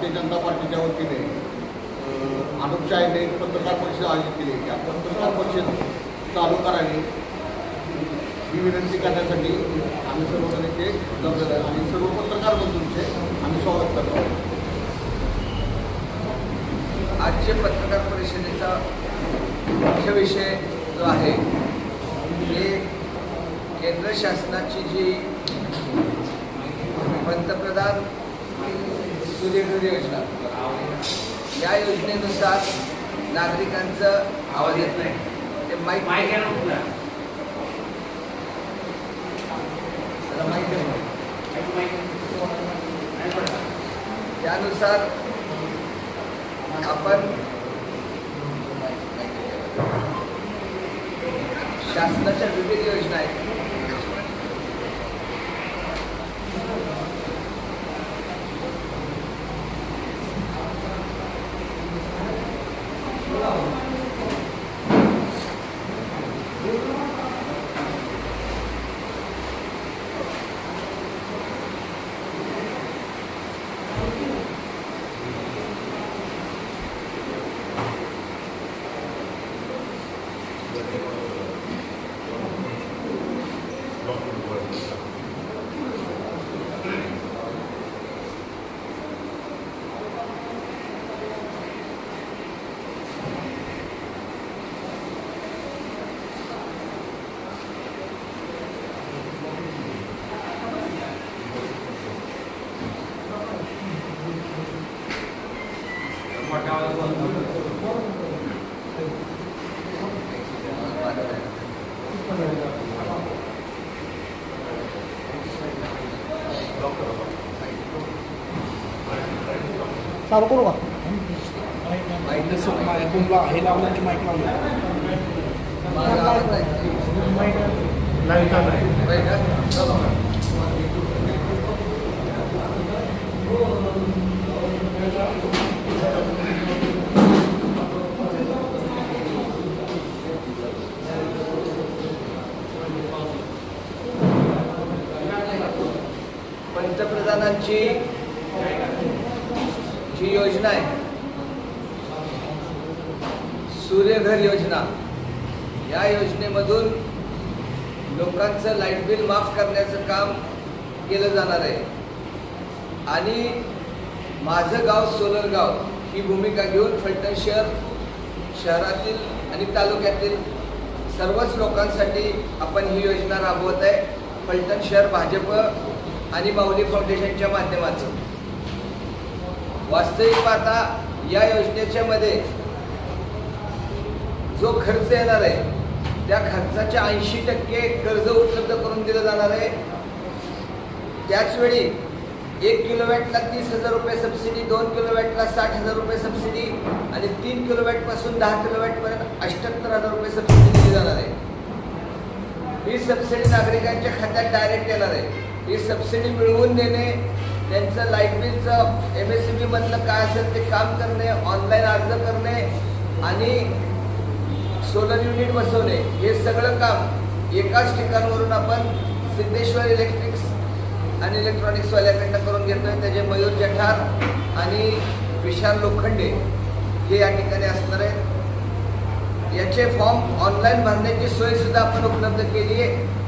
भारतीय जनता पार्टीच्या वतीने अ, पत्रकार परिषद आयोजित केली त्या पत्रकार परिषद चालू करावी ही विनंती करण्यासाठी आम्ही सर्व नेते जमलेलो आणि सर्व पत्रकार बंधूंचे आम्ही स्वागत करतो. आजचे पत्रकार परिषदेचा मुख्य विषय जो आहे हे केंद्र शासनाची जी पंतप्रधान सूर्यघर योजना या योजनेनुसार नागरिकांचं आवाज येत नाही. ते दे मला. त्यानुसार आपण शासनाच्या विविध योजना आहेत. चालू करू का कुंभला हे लावलं की माईक लावलं माझा आवाज नाही. होय का? चला. पंतप्रधानांची जी योजना आहे सूर्यघर योजना या योजनेमधून लोकांचं लाइट बिल माफ करण्याचं काम केलं जाणार आहे. आणि माझं गाव सोलर गाव ही भूमिका घेऊन फलटण शहर शहरातील आणि तालुक्यातील सर्वच लोकांसाठी आपण ही योजना राबवत आहे. फलटण शहर भाजप आणि माऊली फाउंडेशनच्या माध्यमातून. वास्तविक पाहता या योजनेच्या मध्ये जो खर्च येणार आहे त्या खर्चाच्या ऐंशी टक्के कर्ज उपलब्ध करून दिलं जाणार आहे. त्याचवेळी एक किलोवॅटला तीस हजार रुपये सबसिडी दोन किलोवॅटला साठ हजार रुपये सबसिडी आणि तीन किलोवॅटपासून दहा किलोवॅटपर्यंत अठ्ठ्याहत्तर हजार रुपये सबसिडी दिली जाणार आहे. ही सबसिडी नागरिकांच्या खात्यात डायरेक्ट येणार आहे. ही सबसिडी मिळवून देणे त्यांचं लाइट बिलचं एम एस सी बी मधलं काय असेल ते काम करणे ऑनलाईन अर्ज करणे आणि सोलर युनिट बसवणे हे सगळं काम एकाच ठिकाणावरून आपण सिद्धेश्वर इलेक्ट्रिक्स आणि इलेक्ट्रॉनिक्सवाल्याकडनं करून घेतोय. त्याचे मयूर जठार आणि विशाल लोखंडे हे या ठिकाणी असणार आहेत. याचे फॉर्म ऑनलाईन भरण्याची सोयसुद्धा आपण उपलब्ध केली आहे.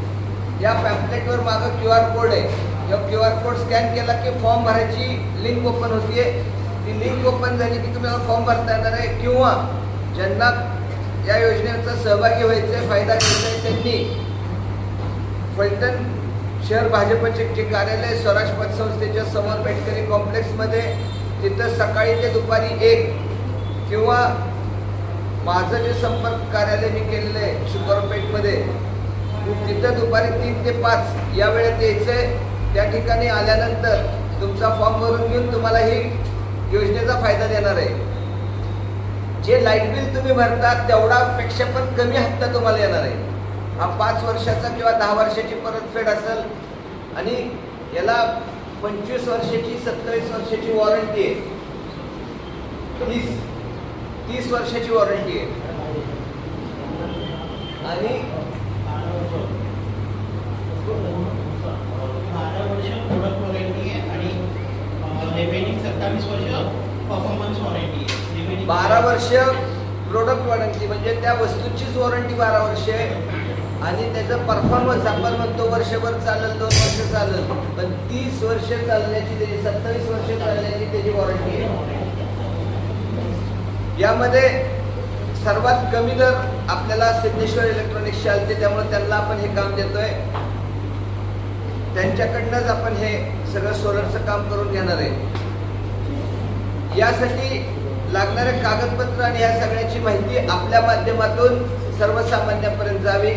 या पॅम्पलेटवर मागं क्यू आर कोड आहे. या क्यू आर कोड स्कॅन केला की फॉर्म भरायची लिंक ओपन होतीये ती लिंक ओपन झाली की तुम्हाला फॉर्म भरता येणार आहे किंवा ज्यांना या योजनेचा सहभागी व्हायचा आहे फायदा घ्यायचा आहे त्यांनी फलटण शहर भाजपचे जे कार्यालय स्वराज पतसंस्थेच्या समोर बेटकरी कॉम्प्लेक्समध्ये तिथं सकाळी ते दुपारी एक किंवा माझं जे संपर्क कार्यालय मी केलेलं आहे शुक्रपेठमध्ये तिथं दुपारी तीन ते पाच या वेळेत यायचं आहे त्या ठिकाणी आल्यानंतर तुमचा फॉर्म भरून घेऊन तुम्हाला ही योजनेचा फायदा देणार आहे. जे लाइट बिल तुम्ही भरता तेवढा पेक्षा पण कमी हप्ता तुम्हाला येणार आहे. हा पाच वर्षाचा किंवा दहा वर्षाची परतफेड असेल आणि याला पंचवीस वर्षाची सत्तावीस वर्षाची वॉरंटी आहे. तीस तीस वर्षाची वॉरंटी आहे. आणि बारा वर्ष प्रोडक्ट वॉरंटी आहे आणि रिमेनिंग सत्तावीस वर्ष परफॉर्मन्स वॉरंटी आहे Remaining- बारा वर्ष प्रोडक्ट वॉरंटी म्हणजे त्या वस्तूचीच वॉरंटी बारा वर्ष आहे. आणि त्याचं परफॉर्मन्स आपण म्हणतो वर्षभर चालेल दोन वर्ष चालेल. पण तीस वर्ष चालण्याची त्याची सत्तावीस वर्ष चालण्याची त्याची वॉरंटी आहे. यामध्ये सर्वात कमी दर आपल्याला सिद्धेश्वर इलेक्ट्रॉनिक्स चालते त्यामुळे त्यांना आपण हे काम देतोय. त्यांच्याकडनंच आपण हे सगळं सोलरचं काम करून घेणार आहे. यासाठी लागणारे कागदपत्र आणि या सगळ्याची माहिती आपल्या माध्यमातून सर्वसामान्यांपर्यंत जावी.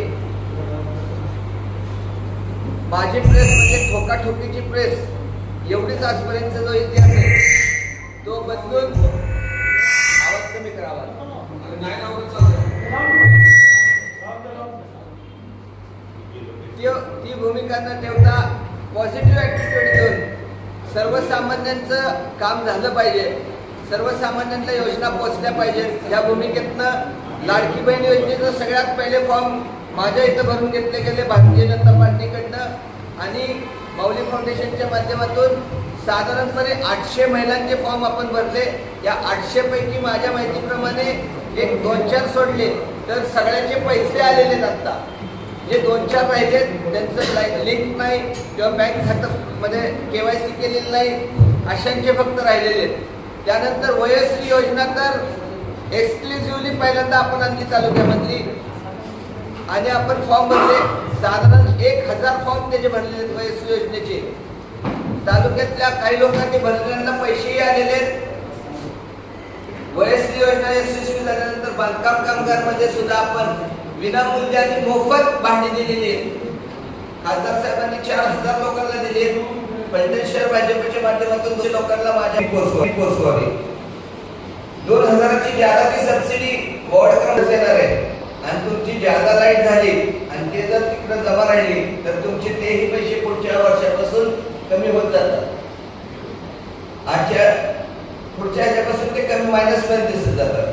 माझी प्रेस म्हणजे ठोकाठोकीची प्रेस. एवढीच आजपर्यंत जो इतिहास आहे तो बदलून आवाज कमी करावा. ती भूमिका न ठेवता पॉझिटिव्ह ॲटिट्यूड घेऊन सर्वसामान्यांचं काम झालं पाहिजे. सर्वसामान्यांना योजना पोचल्या पाहिजेत या भूमिकेतनं लाडकी बहीण योजनेचं सगळ्यात पहिले फॉर्म माझ्या इथं भरून घेतले गेले भारतीय जनता पार्टीकडनं. आणि माऊली फाउंडेशनच्या माध्यमातून साधारणपणे आठशे महिलांचे फॉर्म आपण भरले. या आठशेपैकी माझ्या माहितीप्रमाणे एक दोन चार सोडले तर सगळ्यांचे पैसे आलेले आहेत जे दोन चार राहिले त्यांचं लिंक नाही किंवा बँक खातं वाय सी केलेलं नाही अशांचे फक्त राहिलेले आहेत. त्यानंतर वयश्री योजना तर एक्सक्लुझिव्हली पहिल्यांदा आपण आणली तालुक्यामधली म्हणजे. आणि आपण फॉर्म भरले. साधारण एक हजार फॉर्म त्याचे भरलेले आहेत वयश्री योजनेचे. तालुक्यातल्या काही लोकांनी भरलेल्यांना पैसेही आलेले आहेत. वयश्री योजना यशस्वी झाल्यानंतर बांधकाम कामगारमध्ये सुद्धा आपण विनामूल्य मोफत भांडी दिलेली आहे खासदार साहेबांनी चार हजार लोकांना दिले पलटण शहर भाजपच्या माध्यमातून लोकांना माझ्या पोचवा- दोन हजाराची जादाची सबसिडी वॉर्ड क्रमांक येणार आहे. आणि तुमची जादा लाइट झाली आणि ते जर तिकडे जमा राहिली तर तुमचे तेही पैसे पुढच्या वर्षापासून कमी होत जातात. आजच्या पुढच्या ह्याच्यापासून ते कमी मायनस पण दिसत जातात.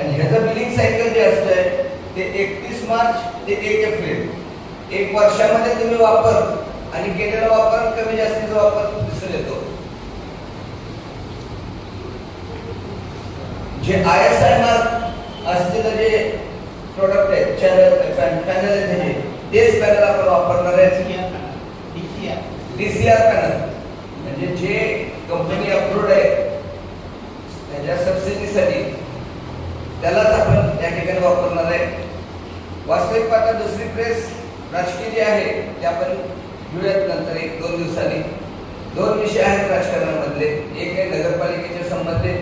आणि ह्याचं बिलिंग सायकल जे असतंय ते एकतीस मार्च ते एक एप्रिल. एक वर्षामध्ये तुम्ही वापर आणि केलेला वापर कमी जास्तीचा वापर दिसून येतो जे आय एस आय मार्क असलेलं जे प्रोडक्ट आहेत चॅनल पॅनल त्याचे तेच पॅनल आपण वापरणार आहे. डीसीआर पॅनल म्हणजे जे कंपनी अप्रूव्ड आहे त्याच्या सबसिडीसाठी त्यालाच आपण त्या ठिकाणी वापरणार आहे. वास्तविक पाहता दुसरी प्रेस राजकीय जी आहे ते आपण धुळ्यात नंतर एक दोन दिवसांनी. दोन विषय आहेत राजकारणामधले. एक आहे नगरपालिकेच्या संबंधित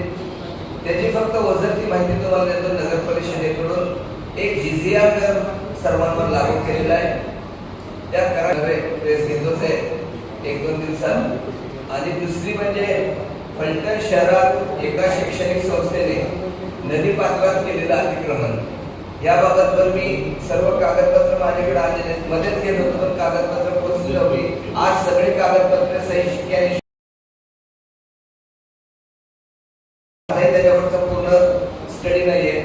त्याची फक्त वजरती माहिती तुम्हाला देतो नगर परिषदेकडून एक जिझिया कर सर्वांवर लागू केलेला आहे. त्या करावे प्रेस घेतोच आहे. एक दोन दिवसात. आणि दुसरी म्हणजे फलटण शहरात एका शैक्षणिक संस्थेने नदी पात्रात केलेला याबाबत पण मी सर्व कागदपत्र माझ्याकडे आलेले मदत मध्येच घेत होतो पण कागदपत्र पोहोचली नव्हती. आज सगळे कागदपत्र सही शिक्के त्याच्यावरचा पूर्ण स्टडी नाहीये.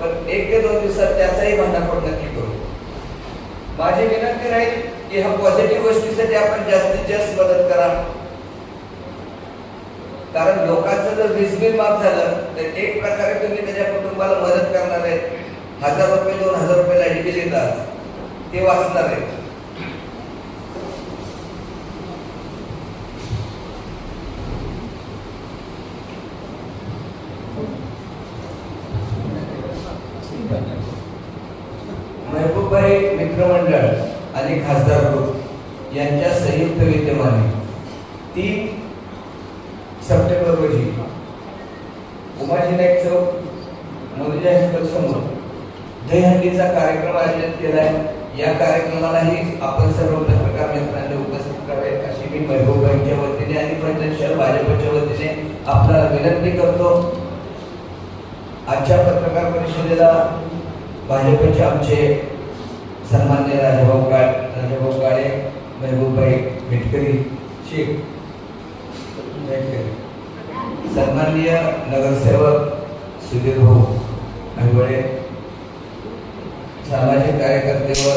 पण एक ते दोन दिवसात त्याचाही भांडाफोड नक्की करू माझी विनंती राहील की ह्या पॉझिटिव्ह गोष्टीसाठी आपण जास्तीत जास्त मदत करा. कारण लोकांचं जर वीज बिल माफ झालं तर एक प्रकारे तुम्ही त्याच्या कुटुंबाला मदत करणार आहे हजार रुपये दोन हजार रुपये लाइट बिल येतात. ते वाचणार आहे. महबूबबाई मित्रमंडळ आणि खासदार ग्रुप यांच्या संयुक्त विद्यमाने तीन सप्टेंबर रोजी उमाजी नाईक चौक मोदीजा हायस्कूल समोर दहीहंडीचा कार्यक्रम आयोजित केला आहे या कार्यक्रमालाही आपण सर्व पत्रकार मित्रांनी उपस्थित करावे अशी मी महबूबाईंच्या वतीने आणि फलटण शहर भाजपच्या वतीने आपल्याला विनंती करतो. आजच्या पत्रकार परिषदेला भाजपचे आमचे सन्मान्य राजाभाऊ काळ राजाभाऊ काळे महबूबबाई मिटकरी शेख सन्माननीय नगरसेवक सुधीर भाऊ ऐवळे सामाजिक कार्यकर्ते व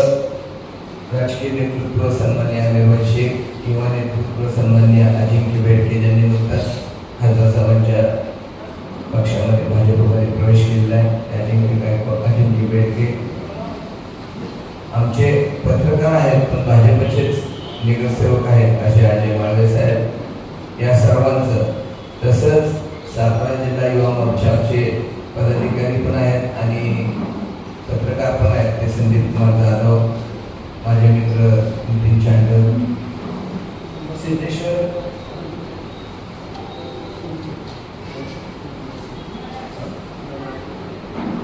राजकीय नेतृत्व सन्मान्य अनिल शेख किंवा नेतृत्व सन्मान्य अजिंक्य बेडके ज्यांनी नुकताच खासदार साहेबांच्या पक्षामध्ये भाजपमध्ये प्रवेश केलेला आहे. अजिंक्य गायकवाड अजिंक्य बेडके. आमचे पत्रकार आहेत पण भाजपचेच नगरसेवक आहेत असे अजय माळवे साहेब. या सर्वांचं तसंच सातारा जिल्हा युवा मोर्चाचे पदाधिकारी पण आहेत आणि पत्रकार पण आहेत ते संदीप कुमार जाधव माझे मित्र नितीन चांडल सिद्धेश्वर.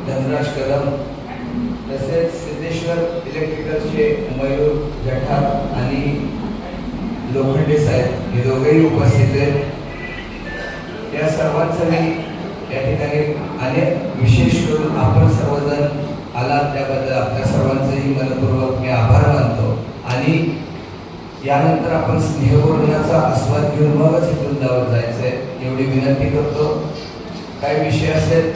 धनराज कदम. तसेच सिद्धेश्वर इलेक्ट्रिकलचे मयूर जठार आणि लोखंडे साहेब. हे दोघेही उपस्थित आहेत. या सर्वांचं मी या ठिकाणी अनेक विशेष करून आपण सर्वजण आला त्याबद्दल आपल्या सर्वांचंही मनपूर्वक मी आभार मानतो. आणि यानंतर आपण स्नेहपूर्णाचा आस्वाद घेऊन मगच इथून जायचं जायचंय. एवढी विनंती करतो. काय विषय असेल